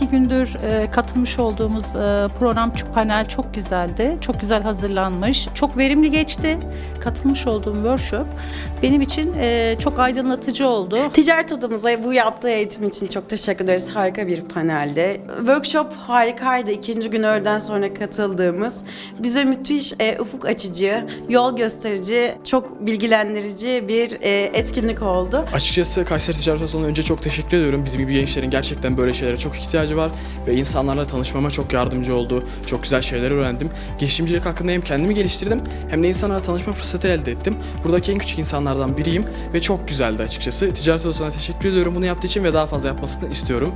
gündür e, katılmış olduğumuz e, program panel çok güzeldi. Çok güzel hazırlanmış. Çok verimli geçti. Katılmış olduğum workshop benim için e, çok aydınlatıcı oldu. Ticaret odamıza bu yaptığı eğitim için çok teşekkür ederiz. Harika bir paneldi. Workshop harikaydı. İkinci gün öğleden sonra katıldığımız. Bize müthiş e, ufuk açıcı, yol gösterici, çok bilgilendirici bir e, etkinlik oldu. Açıkçası Kayseri Ticaret Odası'na önce çok teşekkür ediyorum. Bizim gibi gençlerin gerçekten böyle şeylere çok ihtiyacı var ve insanlarla tanışmama çok yardımcı oldu. Çok güzel şeyler öğrendim. Girişimcilik hakkında hem kendimi geliştirdim hem de insanlarla tanışma fırsatı elde ettim. Buradaki en küçük insanlardan biriyim ve çok güzeldi açıkçası. Ticaret Odası'na teşekkür ediyorum bunu yaptığı için ve daha fazla yapmasını istiyorum.